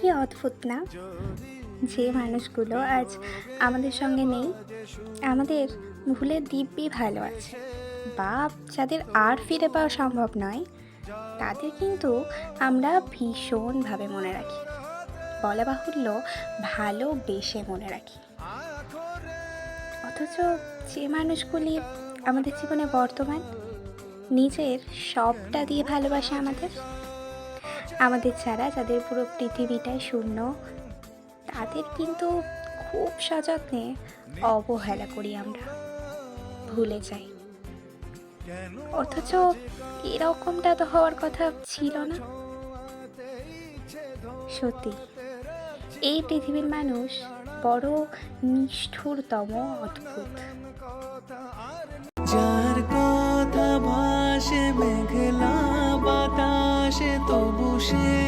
কি অদ্ভুত না? যে মানুষগুলো আজ আমাদের সঙ্গে নেই, আমাদের ভুলে দিব্যি ভালো আছে। বা যাদের আর ফিরে পাওয়া সম্ভব নয়, তাদের কিন্তু আমরা ভীষণভাবে মনে রাখি। বলা বাহুল্য, ভালোবেসে মনে রাখি। অথচ যে মানুষগুলি আমাদের জীবনে বর্তমান, নিজের সবটা দিয়ে ভালোবাসে আমাদের আমাদের ছাড়া যাদের পুরো পৃথিবীটাই শূন্য, তাদের কিন্তু খুব সযত্নে অবহেলা করি আমরা। ভুলে যাই। অথচ এরকমটা তো হওয়ার কথা ছিল না। সত্যি, এই পৃথিবীর মানুষ বড় নিষ্ঠুরতম অদ্ভুত। 是。